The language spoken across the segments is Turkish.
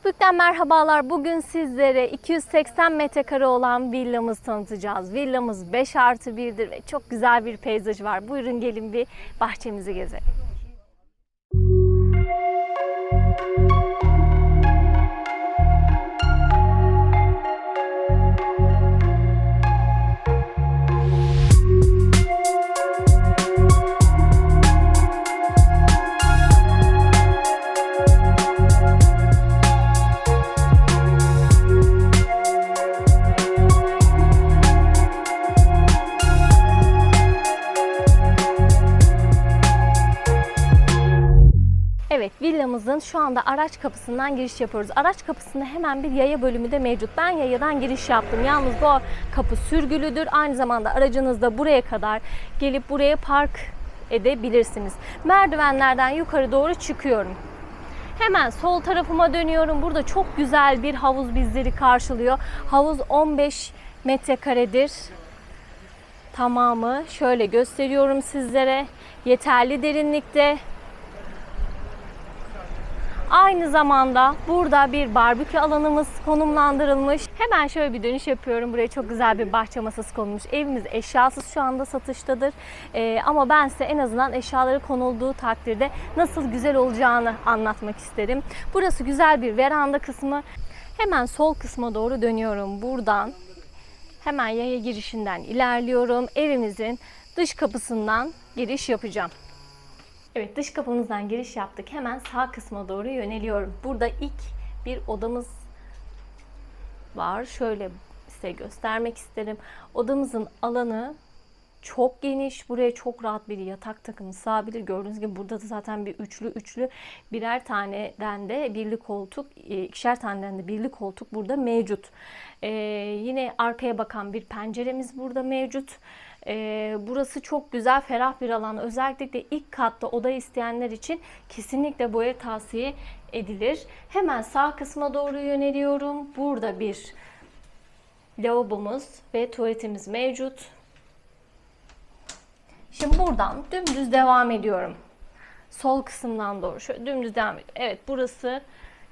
Akbük'ten merhabalar. Bugün sizlere 280 metrekare olan villamızı tanıtacağız. Villamız 5 artı 1'dir ve çok güzel bir peyzajı var. Buyurun gelin bir bahçemizi gezelim. Villamızın şu anda araç kapısından giriş yapıyoruz. Araç kapısında hemen bir yaya bölümü de mevcut. Ben yayadan giriş yaptım. Yalnız bu kapı sürgülüdür. Aynı zamanda aracınız da buraya kadar gelip buraya park edebilirsiniz. Merdivenlerden yukarı doğru çıkıyorum. Hemen sol tarafıma dönüyorum. Burada çok güzel bir havuz bizleri karşılıyor. Havuz 15 metrekaredir. Tamamı şöyle gösteriyorum sizlere. Yeterli derinlikte. Aynı zamanda burada bir barbekü alanımız konumlandırılmış. Hemen şöyle bir dönüş yapıyorum. Buraya çok güzel bir bahçe masası konulmuş. Evimiz eşyasız şu anda satıştadır. Ee, ama ben size en azından eşyaları konulduğu takdirde nasıl güzel olacağını anlatmak isterim. Burası güzel bir veranda kısmı. Hemen sol kısma doğru dönüyorum. Buradan hemen yaya girişinden ilerliyorum. Evimizin dış kapısından giriş yapacağım. Evet dış kapımızdan giriş yaptık. Hemen sağ kısma doğru yöneliyorum. Burada ilk bir odamız var. Şöyle size göstermek isterim. Odamızın alanı çok geniş. Buraya çok rahat bir yatak takımı sığabilir. Gördüğünüz gibi burada da zaten bir üçlü üçlü birer taneden de birli koltuk, e, ikişer taneden de birli koltuk burada mevcut. Ee, yine arkaya bakan bir penceremiz burada mevcut. Ee, burası çok güzel, ferah bir alan. Özellikle ilk katta oda isteyenler için kesinlikle bu ev tavsiye edilir. Hemen sağ kısma doğru yöneliyorum. Burada bir lavabomuz ve tuvaletimiz mevcut. Şimdi buradan dümdüz devam ediyorum. Sol kısımdan doğru şöyle dümdüz devam ediyorum. Evet burası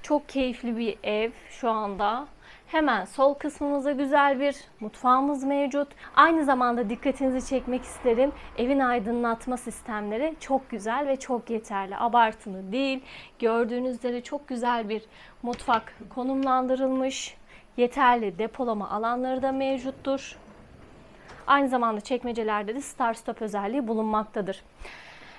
çok keyifli bir ev şu anda. Hemen sol kısmımızda güzel bir mutfağımız mevcut. Aynı zamanda dikkatinizi çekmek isterim. Evin aydınlatma sistemleri çok güzel ve çok yeterli. Abartılı değil. Gördüğünüz üzere çok güzel bir mutfak konumlandırılmış. Yeterli depolama alanları da mevcuttur. Aynı zamanda çekmecelerde de Star Stop özelliği bulunmaktadır.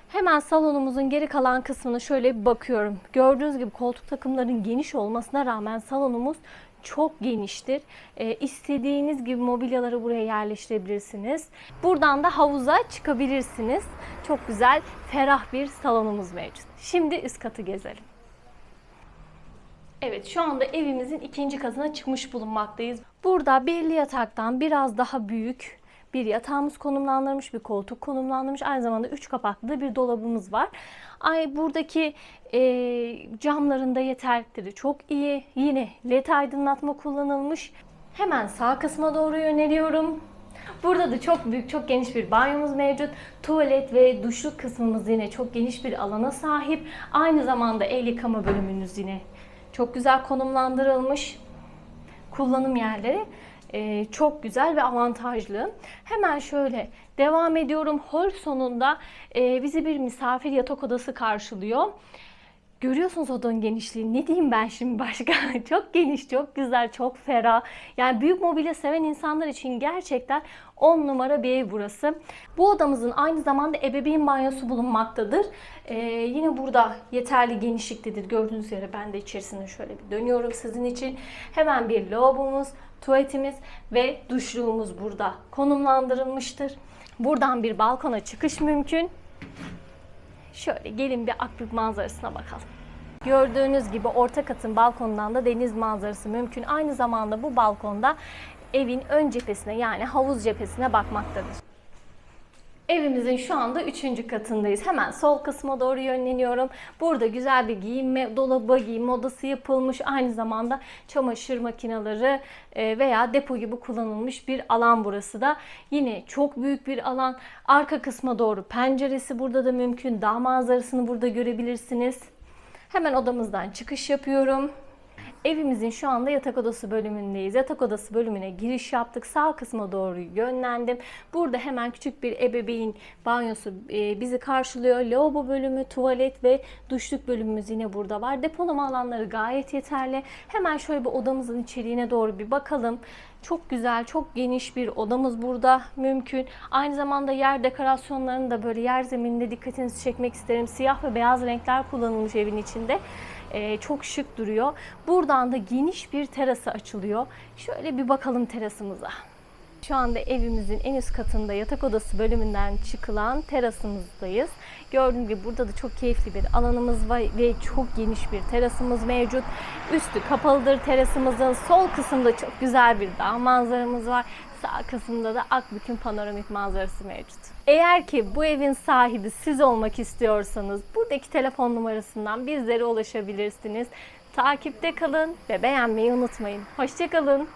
Hemen salonumuzun geri kalan kısmına şöyle bir bakıyorum. Gördüğünüz gibi koltuk takımların geniş olmasına rağmen salonumuz çok geniştir. Ee, istediğiniz gibi mobilyaları buraya yerleştirebilirsiniz. Buradan da havuza çıkabilirsiniz. Çok güzel, ferah bir salonumuz mevcut. Şimdi üst katı gezelim. Evet şu anda evimizin ikinci katına çıkmış bulunmaktayız. Burada belli yataktan biraz daha büyük bir yatağımız konumlandırılmış, bir koltuk konumlandırılmış. Aynı zamanda üç kapaklı da bir dolabımız var. Ay buradaki e, camların da yeterlikleri çok iyi. Yine led aydınlatma kullanılmış. Hemen sağ kısma doğru yöneliyorum. Burada da çok büyük, çok geniş bir banyomuz mevcut. Tuvalet ve duşluk kısmımız yine çok geniş bir alana sahip. Aynı zamanda el yıkama bölümünüz yine çok güzel konumlandırılmış. Kullanım yerleri e, çok güzel ve avantajlı. Hemen şöyle devam ediyorum. Hol sonunda e, bizi bir misafir yatak odası karşılıyor. Görüyorsunuz odanın genişliğini. Ne diyeyim ben şimdi başka? çok geniş, çok güzel, çok ferah. Yani büyük mobilya seven insanlar için gerçekten 10 numara bir ev burası. Bu odamızın aynı zamanda ebeveyn banyosu bulunmaktadır. Ee, yine burada yeterli genişliktedir. Gördüğünüz üzere ben de içerisine şöyle bir dönüyorum sizin için. Hemen bir lavabomuz, tuvaletimiz ve duşluğumuz burada konumlandırılmıştır. Buradan bir balkona çıkış mümkün. Şöyle gelin bir Akbük manzarasına bakalım. Gördüğünüz gibi orta katın balkonundan da deniz manzarası mümkün. Aynı zamanda bu balkonda evin ön cephesine yani havuz cephesine bakmaktadır. Evimizin şu anda 3. katındayız. Hemen sol kısma doğru yönleniyorum. Burada güzel bir giyinme dolabı, giyinme odası yapılmış. Aynı zamanda çamaşır makineleri e, veya depo gibi kullanılmış bir alan burası da. Yine çok büyük bir alan. Arka kısma doğru penceresi burada da mümkün. Dağ manzarasını burada görebilirsiniz. Hemen odamızdan çıkış yapıyorum. Evimizin şu anda yatak odası bölümündeyiz. Yatak odası bölümüne giriş yaptık. Sağ kısma doğru yönlendim. Burada hemen küçük bir ebeveyn banyosu e, bizi karşılıyor. Lavabo bölümü, tuvalet ve duşluk bölümümüz yine burada var. Depolama alanları gayet yeterli. Hemen şöyle bir odamızın içeriğine doğru bir bakalım. Çok güzel, çok geniş bir odamız burada mümkün. Aynı zamanda yer dekorasyonlarını da böyle yer zemininde dikkatinizi çekmek isterim. Siyah ve beyaz renkler kullanılmış evin içinde. Ee, çok şık duruyor. Buradan da geniş bir terası açılıyor. Şöyle bir bakalım terasımıza. Şu anda evimizin en üst katında yatak odası bölümünden çıkılan terasımızdayız. Gördüğünüz gibi burada da çok keyifli bir alanımız var ve çok geniş bir terasımız mevcut. Üstü kapalıdır terasımızın. Sol kısımda çok güzel bir dağ manzaramız var. Sağ kısımda da Akbük'ün panoramik manzarası mevcut. Eğer ki bu evin sahibi siz olmak istiyorsanız buradaki telefon numarasından bizlere ulaşabilirsiniz. Takipte kalın ve beğenmeyi unutmayın. Hoşçakalın.